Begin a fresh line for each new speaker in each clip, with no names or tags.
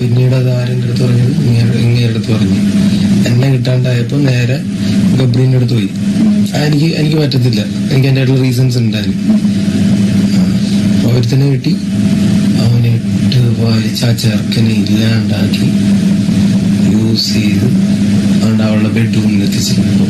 പിന്നീട് അത് ആരെങ്കിലും അടുത്ത് പറഞ്ഞു ഇങ്ങനെ അടുത്ത് പറഞ്ഞു എന്നെ കിട്ടാണ്ടായപ്പോ നേരെ ഗബ്രീന്റെ അടുത്ത് പോയി. എനിക്ക് എനിക്ക് പറ്റത്തില്ല. എനിക്ക് എന്റെ ആയിട്ടുള്ള റീസൺസ് ഉണ്ടായിരുന്നു. ഒരുത്തനെ കിട്ടി. അവനിട്ട് വായിച്ച് ആ ചെറുക്കനെ ഇല്ലാണ്ടാക്കി യൂസ് ചെയ്ത് അവളുടെ ബെഡ്റൂമിൽ എത്തിച്ചിരുന്നു.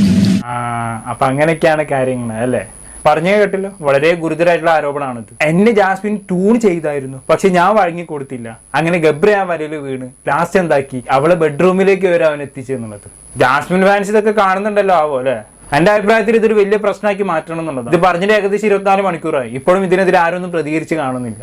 അപ്പൊ അങ്ങനെയൊക്കെയാണ് കാര്യങ്ങൾ അല്ലേ? പറഞ്ഞേ കേട്ടില്ല. വളരെ ഗുരുതരമായിട്ടുള്ള ആരോപണമാണിത് എന്നെ ജാസ്മിൻ ട്യൂൺ ചെയ്തായിരുന്നു. പക്ഷെ ഞാൻ വഴങ്ങി കൊടുത്തില്ല അങ്ങനെ ഗബ്ര ആ വരയിൽ വീണ്. ലാസ്റ്റ് എന്താക്കി? അവളെ ബെഡ്റൂമിലേക്ക് വരെ അവൻ എത്തിച്ചെന്നുള്ളത് ജാസ്മിൻ ഫാൻസ് ഇതൊക്കെ കാണുന്നുണ്ടല്ലോ ആവോ അല്ലെ? എന്റെ അഭിപ്രായത്തിൽ ഇതൊരു വലിയ പ്രശ്നമാക്കി മാറ്റണം എന്നുള്ളത് ഇത് പറഞ്ഞിട്ട് ഏകദേശം ഇരുപത്തിനാല് മണിക്കൂറായി. ഇപ്പോഴും ഇതിനെതിരെ ആരും ഒന്നും പ്രതികരിച്ച് കാണുന്നില്ല.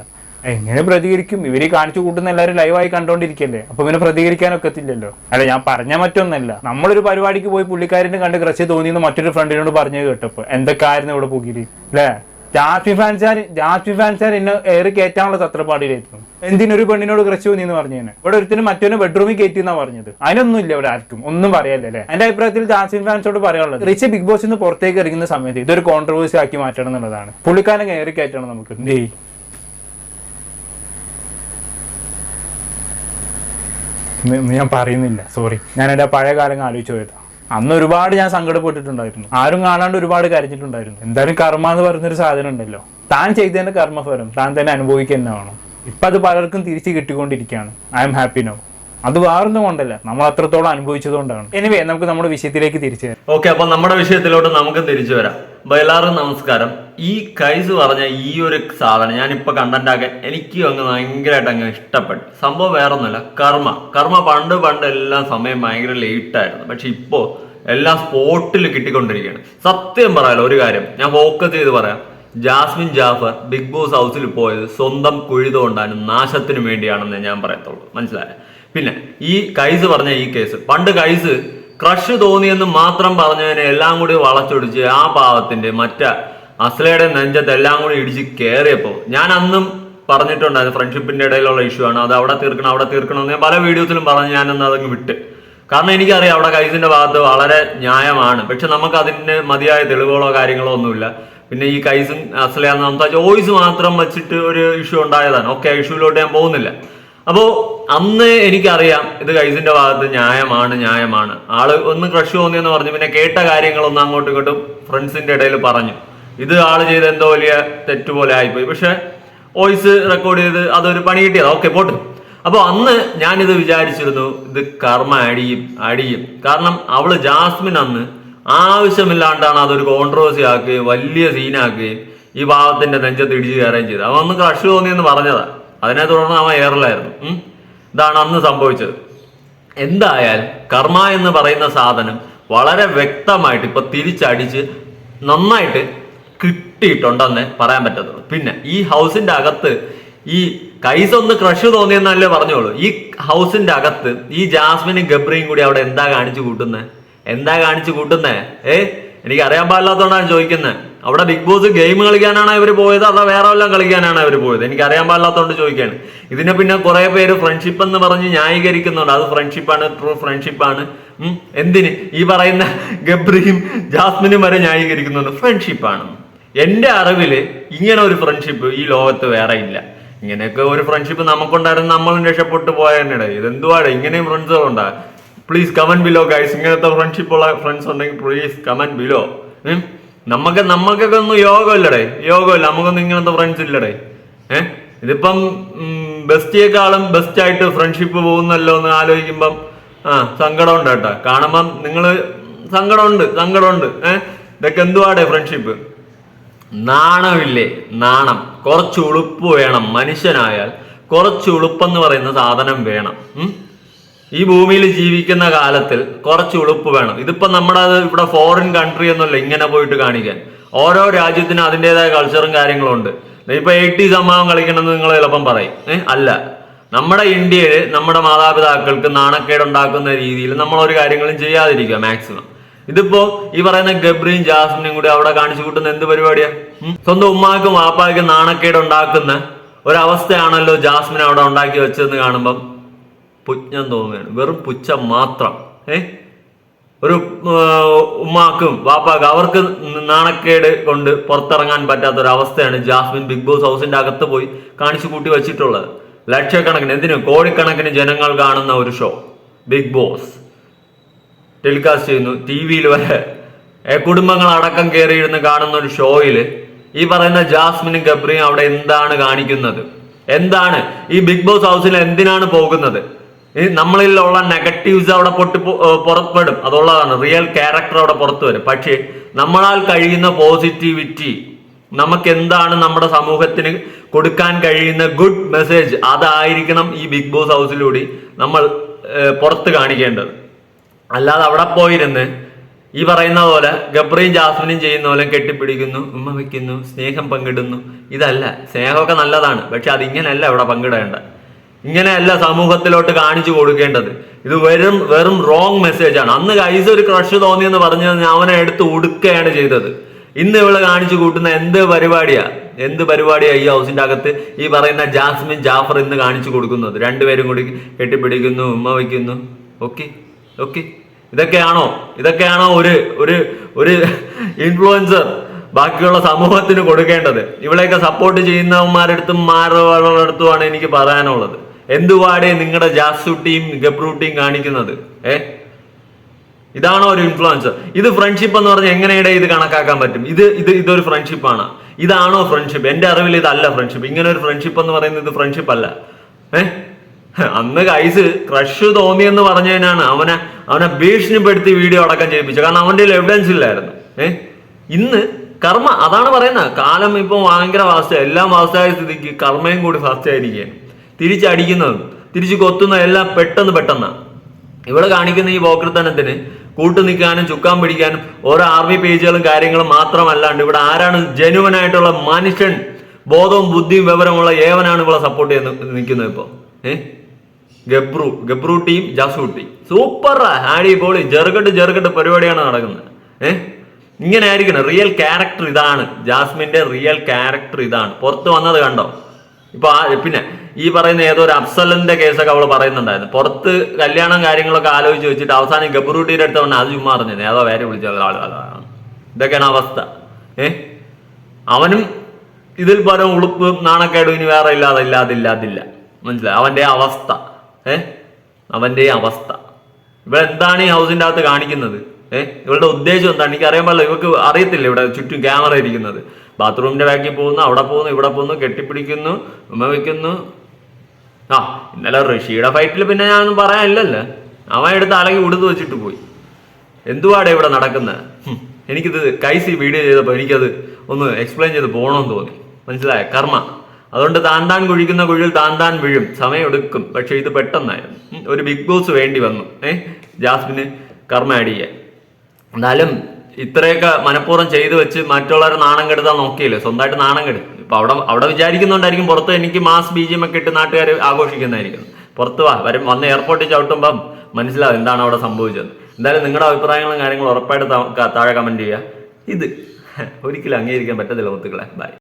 എങ്ങനെ പ്രതികരിക്കും? ഇവർ കാണിച്ചു കൂട്ടുന്ന എല്ലാവരും ലൈവായി കണ്ടോണ്ടിരിക്കല്ലേ? അപ്പൊ പിന്നെ പ്രതികരിക്കാനൊക്കത്തില്ലല്ലോ അല്ല ഞാൻ പറഞ്ഞ മറ്റൊന്നല്ല. നമ്മളൊരു പരിപാടിക്ക് പോയി പുള്ളിക്കാരനെ കണ്ട് ക്രഷ് തോന്നിയെന്ന് മറ്റൊരു ഫ്രണ്ടിനോട് പറഞ്ഞു കേട്ടപ്പോ. എന്തൊക്കെയായിരുന്നു ഇവിടെ പുകിരി അല്ലേ? ജാസ്മി ഫാൻസാർ ജാസ്മി ഫാൻസാർ എന്നെ ഏറി കയറ്റാനുള്ള തത്രപ്പാടിയിലായിരുന്നു എന്തിനൊരു പെണ്ണിനോട് ക്രഷ് തോന്നി എന്ന് പറഞ്ഞു പറഞ്ഞേനെ? ഇവിടെ ഒരുത്തിന് മറ്റൊന്ന് ബെഡ്റൂമിൽ കയറ്റി എന്നാ പറഞ്ഞത്. അതിനൊന്നും ഇല്ല ഇവിടെ ആർക്കും. ഒന്നും പറയാല്ലേ എന്റെ അഭിപ്രായത്തിൽ ജാസ്മിൻ ഫാൻസോട് പറയാനുള്ളത് റിച്ച് ബിഗ് ബോസ് നിന്ന് പുറത്തേക്ക് ഇറങ്ങുന്ന സമയത്ത് ഇതൊരു കോൺട്രവേഴ്സി ആക്കി മാറ്റണം എന്നുള്ളതാണ്. പുള്ളിക്കാരൻ ഏറി കയറ്റണം നമുക്ക്. ഡേയ് ന്ന് ഞാൻ പറയുന്നില്ല. സോറി ഞാൻ എന്റെ പഴയ കാലങ്ങൾ ആലോചിച്ച് പോയതാ. അന്ന് ഒരുപാട് ഞാൻ സങ്കടപ്പെട്ടിട്ടുണ്ടായിരുന്നു. ആരും കാണാണ്ട് ഒരുപാട് കരഞ്ഞിട്ടുണ്ടായിരുന്നു. എന്തായാലും കർമ്മ എന്ന് പറയുന്നൊരു സാധനം ഉണ്ടല്ലോ. താൻ ചെയ്തതിന്റെ കർമ്മഫലം താൻ തന്നെ അനുഭവിക്കുക തന്നെ വേണം ഇപ്പൊ അത് പലർക്കും തിരിച്ച് കിട്ടിക്കൊണ്ടിരിക്കുകയാണ്. ഐ എം ഹാപ്പി നോ അത് വേറൊന്നും കൊണ്ടല്ല. നമ്മൾ അത്രത്തോളം അനുഭവിച്ചത് കൊണ്ടാണ്. എനിവേ നമുക്ക് നമ്മുടെ വിഷയത്തിലേക്ക് തിരിച്ചു വരാം.
ഓക്കെ അപ്പൊ നമ്മുടെ വിഷയത്തിലോട്ട് നമുക്ക് തിരിച്ചു വരാം. ബൈലാറ് നമസ്കാരം. ഈ കൈസ് പറഞ്ഞ ഈ ഒരു സാധനം ഞാൻ ഇപ്പൊ കണ്ടന്റ് എനിക്ക് അങ്ങ് ഭയങ്കരമായിട്ട് അങ്ങ് ഇഷ്ടപ്പെട്ടു. സംഭവം വേറെ ഒന്നുമല്ല കർമ്മ. കർമ്മ പണ്ട് പണ്ട് എല്ലാം സമയം ഭയങ്കര ലേറ്റായിരുന്നു പക്ഷെ ഇപ്പോ എല്ലാം സ്പോട്ടിൽ കിട്ടിക്കൊണ്ടിരിക്കുകയാണ്. സത്യം പറയാലോ ഒരു കാര്യം. ഞാൻ ഫോക്കസ് ചെയ്ത് പറയാം. ജാസ്മിൻ ജാഫർ ബിഗ് ബോസ് ഹൗസിൽ പോയത് സ്വന്തം കുഴി തോണ്ടാനും നാശത്തിനും വേണ്ടിയാണെന്ന് ഞാൻ പറയത്തുള്ളൂ. മനസ്സിലായ? പിന്നെ ഈ കൈസ് പറഞ്ഞ ഈ കേസ് പണ്ട് കൈസ് ക്രഷ് തോന്നിയെന്ന് മാത്രം പറഞ്ഞതിനെ എല്ലാം കൂടി വളച്ചൊടിച്ച് ആ പാവത്തിന്റെ മറ്റ അസ്ലയുടെ നെഞ്ചത്ത് എല്ലാം കൂടി ഇടിച്ച് കയറിയപ്പോൾ ഞാൻ അന്നും പറഞ്ഞിട്ടുണ്ടായിരുന്നു ഫ്രണ്ട്ഷിപ്പിന്റെ ഇടയിലുള്ള ഇഷ്യൂ ആണ്. അത് അവിടെ തീർക്കണം അവിടെ തീർക്കണം എന്ന് ഞാൻ പല വീഡിയോസിലും പറഞ്ഞ് ഞാനന്ന് അതങ്ങ് വിട്ട്. കാരണം എനിക്കറിയാം അവിടെ കൈസിന്റെ ഭാഗത്ത് വളരെ ന്യായമാണ്. പക്ഷെ നമുക്ക് അതിന് മതിയായ തെളിവുകളോ കാര്യങ്ങളോ ഒന്നുമില്ല. പിന്നെ ഈ കൈസും അസ്ലയാന്ന് സംസാരിച്ച വോയിസ് മാത്രം വെച്ചിട്ട് ഒരു ഇഷ്യൂ ഉണ്ടായതാണ്. ഓക്കെ ഇഷ്യൂലോട്ട് ഞാൻ പോകുന്നില്ല. അപ്പോ അന്ന് എനിക്കറിയാം ഇത് കൈസിന്റെ ഭാഗത്ത് ന്യായമാണ് ന്യായമാണ്. ആൾ ഒന്ന് ക്രഷ് തോന്നിയെന്ന് പറഞ്ഞു പിന്നെ കേട്ട കാര്യങ്ങളൊന്നും അങ്ങോട്ടും ഇങ്ങോട്ടും ഫ്രണ്ട്സിന്റെ ഇടയിൽ പറഞ്ഞു. ഇത് ആൾ ചെയ്ത എന്തോ വലിയ തെറ്റ് പോലെ ആയിപ്പോയി. പക്ഷെ വോയിസ് റെക്കോർഡ് ചെയ്ത് അതൊരു പണി കിട്ടിയതാ. ഓക്കെ പോട്ട്. അപ്പോൾ അന്ന് ഞാനിത് വിചാരിച്ചിരുന്നു ഇത് കർമ്മ അടിയും അടിയും. കാരണം അവൾ ജാസ്മിൻ അന്ന് ആവശ്യമില്ലാണ്ടാണ് അതൊരു കോൺട്രവേഴ്സി ആക്കുകയും വലിയ സീനാക്കുകയും ഈ ഭാവത്തിന്റെ നെഞ്ചത്ത് ഇടിച്ചു കയറുകയും ചെയ്തത്. അവന്ന് ക്രഷ് തോന്നിയെന്ന് പറഞ്ഞതാ. അതിനെ തുടർന്ന് അവൻ എയറിലായിരുന്നു ഉം. ഇതാണ് അന്ന് സംഭവിച്ചത്. എന്തായാലും കർമ്മ എന്ന് പറയുന്ന സാധനം വളരെ വ്യക്തമായിട്ട് ഇപ്പൊ തിരിച്ചടിച്ച് നന്നായിട്ട് കിട്ടിയിട്ടുണ്ടെന്ന് പറയാൻ പറ്റത്തുള്ളൂ. പിന്നെ ഈ ഹൗസിന്റെ അകത്ത് ഈ കൈസ് ഒന്ന് ക്രഷ് തോന്നിയെന്നല്ലേ പറഞ്ഞോളൂ. ഈ ഹൗസിന്റെ അകത്ത് ഈ ജാസ്മിനും ഗബ്രിയും കൂടി അവിടെ എന്താ കാണിച്ചു കൂട്ടുന്നത് എന്താ കാണിച്ചു കൂട്ടുന്നേ? ഏ? എനിക്ക് അറിയാൻ പാടില്ലാത്തതുകൊണ്ടാണ് ചോദിക്കുന്നത് അവിടെ ബിഗ് ബോസ് ഗെയിം കളിക്കാനാണ് ഇവർ പോയത് അതോ വേറെ വല്ലതും കളിക്കാനാണ് ഇവർ പോയത്? എനിക്ക് അറിയാൻ പാടില്ലാത്തതുകൊണ്ട് ചോദിക്കുകയാണ് ഇതിനെ പിന്നെ കുറെ പേര് ഫ്രണ്ട്ഷിപ്പ് എന്ന് പറഞ്ഞ് ന്യായീകരിക്കുന്നുണ്ട്. അത് ഫ്രണ്ട്ഷിപ്പാണ് ട്രൂ ഫ്രണ്ട്ഷിപ്പാണ് എന്തിന്? ഈ പറയുന്ന ഗബ്രിയും ജാസ്മിനും വരെ ന്യായീകരിക്കുന്നുണ്ട്. ഫ്രണ്ട്ഷിപ്പാണ് എന്റെ അറിവിൽ ഇങ്ങനെ ഒരു ഫ്രണ്ട്ഷിപ്പ് ഈ ലോകത്ത് വേറെ ഇല്ല. ഇങ്ങനെയൊക്കെ ഒരു ഫ്രണ്ട്ഷിപ്പ് നമുക്കുണ്ടായിരുന്നു നമ്മളും രക്ഷപ്പെട്ടു പോയതന്നെ ഇതെന്തുവാടെ? ഇങ്ങനെയും ഫ്രണ്ട്സുകളുണ്ടാ പ്ലീസ് കമന്റ് ബിലോ ഗൈസ് ഇങ്ങനത്തെ ഫ്രണ്ട്ഷിപ്പ് ഉള്ള ഫ്രണ്ട്സ് ഉണ്ടെങ്കിൽ പ്ലീസ് കമന്റ് ബിലോ നമുക്ക് നമുക്കൊക്കെ ഒന്നും യോഗമില്ലടേ. യോഗമില്ല. നമുക്കൊന്നും ഇങ്ങനത്തെ ഫ്രണ്ട്സ് ഇല്ലടേ. ഏഹ് ഇതിപ്പം ബെസ്റ്റിയേക്കാളും ബെസ്റ്റ് ആയിട്ട് ഫ്രണ്ട്ഷിപ്പ് പോകുന്നല്ലോ എന്ന് ആലോചിക്കുമ്പം ആ സങ്കടമുണ്ട് കേട്ടോ. കാണുമ്പം നിങ്ങൾ സങ്കടമുണ്ട് സങ്കടമുണ്ട്. ഏഹ് ഇതൊക്കെ എന്തുവാടേ ഫ്രണ്ട്ഷിപ്പ് നാണമില്ലേ? നാണം. കുറച്ച് ഉളുപ്പ് വേണം മനുഷ്യനായാൽ. കുറച്ച് ഉളുപ്പെന്ന് പറയുന്ന സാധനം വേണം? ഈ ഭൂമിയിൽ ജീവിക്കുന്ന കാലത്തിൽ കുറച്ച് ഉളുപ്പ് വേണം. ഇതിപ്പോ നമ്മുടെ ഇവിടെ ഫോറിൻ കൺട്രി എന്നല്ല ഇങ്ങനെ പോയിട്ട് കാണിക്കാൻ. ഓരോ രാജ്യത്തിനും അതിന്റെതായ കൾച്ചറും കാര്യങ്ങളും ഉണ്ട്. ഇപ്പൊ എയ്റ്റി സംഭവം കളിക്കണമെന്ന് നിങ്ങൾ ചിലപ്പം പറയും. അല്ല. നമ്മുടെ ഇന്ത്യയിൽ നമ്മുടെ മാതാപിതാക്കൾക്ക് നാണക്കേട് ഉണ്ടാക്കുന്ന രീതിയിൽ നമ്മൾ ഒരു കാര്യങ്ങളും ചെയ്യാതിരിക്കുക മാക്സിമം ഇതിപ്പോ ഈ പറയുന്ന ഗബ്രിയും ജാസ്മിനും കൂടി അവിടെ കാണിച്ചു കൂട്ടുന്ന എന്ത് പരിപാടിയാ? സ്വന്തം ഉമ്മാക്കും വാപ്പാക്കും നാണക്കേട് ഉണ്ടാക്കുന്ന ഒരവസ്ഥയാണല്ലോ ജാസ്മിൻ അവിടെ ഉണ്ടാക്കി വെച്ചതെന്ന് കാണുമ്പം. പുച്ഛം തോന്നുകയാണ്. വെറും പുച്ഛം മാത്രം. ഏ? ഒരു ഉമ്മാക്കും വാപ്പാക്കും അവർക്ക് നാണക്കേട് കൊണ്ട് പുറത്തിറങ്ങാൻ പറ്റാത്ത ഒരു അവസ്ഥയാണ് ജാസ്മിൻ ബിഗ് ബോസ് ഹൗസിന്റെ അകത്ത് പോയി കാണിച്ചു കൂട്ടി വെച്ചിട്ടുള്ളത്. ലക്ഷക്കണക്കിന് എന്തിനു കോടിക്കണക്കിന് ജനങ്ങൾ കാണുന്ന ഒരു ഷോ ബിഗ് ബോസ്. ടെലികാസ്റ്റ് ചെയ്യുന്നു. ടി വിയിൽ വരെ അടക്കം കയറിയിരുന്ന് കാണുന്ന ഒരു ഷോയിൽ ഈ പറയുന്ന ജാസ്മിനും ഗബ്രിയും അവിടെ എന്താണ് കാണിക്കുന്നത്? എന്താണ്? ഈ ബിഗ് ബോസ് ഹൗസിൽ എന്തിനാണ് പോകുന്നത്? നമ്മളിലുള്ള നെഗറ്റീവ്സ് അവിടെ പൊട്ടി പുറപ്പെടും. അതുള്ളതാണ് റിയൽ ക്യാരക്ടർ അവിടെ പുറത്തു വരും. പക്ഷേ നമ്മളാൽ കഴിയുന്ന പോസിറ്റിവിറ്റി നമുക്ക് എന്താണ് നമ്മുടെ സമൂഹത്തിന് കൊടുക്കാൻ കഴിയുന്ന ഗുഡ് മെസ്സേജ് അതായിരിക്കണം ഈ ബിഗ് ബോസ് ഹൗസിലൂടെ നമ്മൾ പുറത്ത് കാണിക്കേണ്ടത്. അല്ലാതെ അവിടെ പോയിരുന്ന് ഈ പറയുന്ന പോലെ ഗബ്രയും ജാസ്മിനും ചെയ്യുന്ന പോലെ കെട്ടിപ്പിടിക്കുന്നു ഉമ്മ വയ്ക്കുന്നു സ്നേഹം പങ്കിടുന്നു ഇതല്ല. സ്നേഹമൊക്കെ നല്ലതാണ് പക്ഷെ അതിങ്ങനെയല്ല ഇവിടെ പങ്കിടേണ്ട ഇങ്ങനെയല്ല സമൂഹത്തിലോട്ട് കാണിച്ചു കൊടുക്കേണ്ടത്. ഇത് വെറും വെറും റോങ് മെസ്സേജ് ആണ്. അന്ന് കൈസ് ഒരു ക്രഷ് തോന്നിയെന്ന് പറഞ്ഞത് ഞാൻ അവനെ എടുത്ത് ഉടുക്കുകയാണ് ചെയ്തത്. ഇന്ന് ഇവൾ കാണിച്ചു കൂട്ടുന്ന എന്ത് പരിപാടിയാ? എന്ത് പരിപാടിയാ ഈ ഹൗസിന്റെ അകത്ത്? ഈ പറയുന്ന ജാസ്മിൻ ജാഫർ ഇന്ന് കാണിച്ചു കൊടുക്കുന്നത്. രണ്ടുപേരും കൂടി കെട്ടിപ്പിടിക്കുന്നു ഉമ്മ വയ്ക്കുന്നു. Okay okay ഇതൊക്കെയാണോ? ഇതൊക്കെയാണോ ഒരു ഒരു ഒരു ഇൻഫ്ലുവൻസർ ബാക്കിയുള്ള സമൂഹത്തിന് കൊടുക്കേണ്ടത്? ഇവളെയൊക്കെ സപ്പോർട്ട് ചെയ്യുന്നവന്മാരടുത്തും മാറുള്ളടത്തുമാണ് എനിക്ക് പറയാനുള്ളത്. എന്തുവാടേ നിങ്ങളുടെ ജാസുട്ടിയും ഗബ്രൂട്ടിയും കാണിക്കുന്നത്? ഏ? ഇതാണോ ഒരു ഇൻഫ്ലുവൻസർ ഇത് ഫ്രണ്ട്ഷിപ്പ് എന്ന് പറഞ്ഞാൽ എങ്ങനെയുടെ ഇത് കണക്കാക്കാൻ പറ്റും? ഇത് ഇത് ഇതൊരു ഫ്രണ്ട്ഷിപ്പാണ് ഇതാണോ ഫ്രണ്ട്ഷിപ്പ് എന്റെ അറിവിൽ ഇതല്ല ഫ്രണ്ട്ഷിപ്പ് ഇങ്ങനെ ഒരു ഫ്രണ്ട്ഷിപ്പ് എന്ന് പറയുന്നത് ഇത് ഫ്രണ്ട്ഷിപ്പ് അല്ല. ഏ? അന്ന് കൈസ് ക്രഷ് തോന്നിയെന്ന് പറഞ്ഞതിനാണ് അവനെ അവനെ ഭീഷണിപ്പെടുത്തി വീഡിയോ അടക്കം ചെയ്യിപ്പിച്ചത്. കാരണം അവന്റെ എവിഡൻസ് ഇല്ലായിരുന്നു. ഏ? ഇന്ന് കർമ്മ അതാണ് പറയുന്നത്. കാലം ഇപ്പൊ ഭയങ്കര ഫാസ്റ്റ് എല്ലാം ഫാസ്റ്റായ സ്ഥിതിക്ക് കർമ്മയും കൂടി ഫാസ്റ്റ് ആയിരിക്കുകയാണ്. തിരിച്ചടിക്കുന്നതും തിരിച്ചു കൊത്തുന്ന എല്ലാം പെട്ടെന്ന് പെട്ടെന്നാണ് ഇവിടെ കാണിക്കുന്ന ഈ വോക്രത്തനത്തിന് കൂട്ടു നിൽക്കാനും ചുക്കാൻ പിടിക്കാനും ഓരോ ആർമി പേജുകളും കാര്യങ്ങളും മാത്രമല്ലാണ്ട് ഇവിടെ ആരാണ് ജനുവനായിട്ടുള്ള മനുഷ്യൻ? ബോധവും ബുദ്ധിയും വിവരമുള്ള ഏവനാണ് ഇവിടെ സപ്പോർട്ട് ചെയ്ത് നിൽക്കുന്നത് ഇപ്പോൾ Gabru Gabru team Jasu team super ഹാഡി പോളി ജെറുകട്ട് ജെറുകട്ട് പരിപാടിയാണ് നടക്കുന്നത്. ഇങ്ങനെ ആയിരിക്കണം റിയൽ ക്യാരക്ടർ ഇതാണ്. ജാസ്മിന്റെ റിയൽ ക്യാരക്ടർ ഇതാണ്. പുറത്ത് വന്നത് കണ്ടോ? ഇപ്പൊ ആ പിന്നെ ഈ പറയുന്ന ഏതോ ഒരു അഫ്സലിന്റെ കേസൊക്കെ അവൾ പറയുന്നുണ്ടായിരുന്നു. പുറത്ത് കല്യാണം കാര്യങ്ങളൊക്കെ ആലോചിച്ച് വെച്ചിട്ട് അവസാനം ഗബ്രൂട്ടിയുടെ അടുത്ത് പറഞ്ഞ അത് ചുമ്മാ അറിഞ്ഞത് ഏതോ വേറെ വിളിച്ചത് ആളുകളാണ് ഇതൊക്കെയാണ് അവസ്ഥ. ഏ? അവനും ഇതിൽ പരം ഉളുപ്പ് നാണക്കേടും ഇനി വേറെ ഇല്ലാതെ ഇല്ലാതെ ഇല്ലാതില്ല മനസ്സിലായി? അവന്റെ അവസ്ഥ. ഏ? അവന്റെ അവസ്ഥ. ഇവിടെ എന്താണ് ഈ ഹൗസിന്റെ അകത്ത് കാണിക്കുന്നത്? ഏ ഇവളുടെ ഉദ്ദേശം എന്താണ്? എനിക്ക് അറിയാൻ പാടില്ല. ഇവർക്ക് അറിയത്തില്ല ഇവിടെ ചുറ്റും ക്യാമറ ഇരിക്കുന്നത്. ബാത്റൂമിന്റെ ബാക്കിൽ പോകുന്നു അവിടെ പോകുന്നു ഇവിടെ പോകുന്നു കെട്ടിപ്പിടിക്കുന്നു ഉമ്മ വെക്കുന്നു. ആ ഇന്നലെ ഋഷിയുടെ ഫൈറ്റിൽ പിന്നെ ഞാനൊന്നും പറയാനില്ലല്ലോ. അവൻ എടുത്ത് അലകി ഉടുത്ത് വെച്ചിട്ട് പോയി. എന്തുവാടെ ഇവിടെ നടക്കുന്നത് എനിക്കിത് കൈസി വീഡിയോ ചെയ്തപ്പോൾ എനിക്കത് ഒന്ന് എക്സ്പ്ലെയിൻ ചെയ്ത് പോകണമെന്ന് തോന്നി. മനസ്സിലായ? കർമ്മ. അതുകൊണ്ട് താൻ താൻ കുഴിക്കുന്ന കുഴിയിൽ താൻ താൻ വീഴും. സമയം എടുക്കും പക്ഷെ ഇത് പെട്ടെന്നായിരുന്നു. ഒരു ബിഗ് ബോസ് വേണ്ടി വന്നു. ഏഹ് ജാസ്മിന് കർമ്മ ചെയ്യാൻ. എന്നാലും ഇത്രയൊക്കെ മനഃപൂർവം ചെയ്തു വെച്ച് മറ്റുള്ളവരെ നാണം കെടുത്താൻ നോക്കിയില്ലേ? സ്വന്തമായിട്ട് നാണം കെടുക്കും ഇപ്പൊ അവിടെ അവിടെ വിചാരിക്കുന്നുണ്ടായിരിക്കും പുറത്ത് എനിക്ക് മാസ് ബി ജി എം ഒക്കെ ഇട്ട് നാട്ടുകാർ ആഘോഷിക്കുന്നതായിരിക്കും. പുറത്ത് വാ വരും വന്ന് എയർപോർട്ടിൽ ചവിട്ടുമ്പം മനസ്സിലാവും എന്താണ് അവിടെ സംഭവിച്ചത് എന്തായാലും നിങ്ങളുടെ അഭിപ്രായങ്ങളും കാര്യങ്ങളും ഉറപ്പായിട്ട് താഴെ കമന്റ് ചെയ്യുക. ഇത് ഒരിക്കലും അംഗീകരിക്കാൻ പറ്റത്തില്ല മുത്തുക്കളെ ബൈ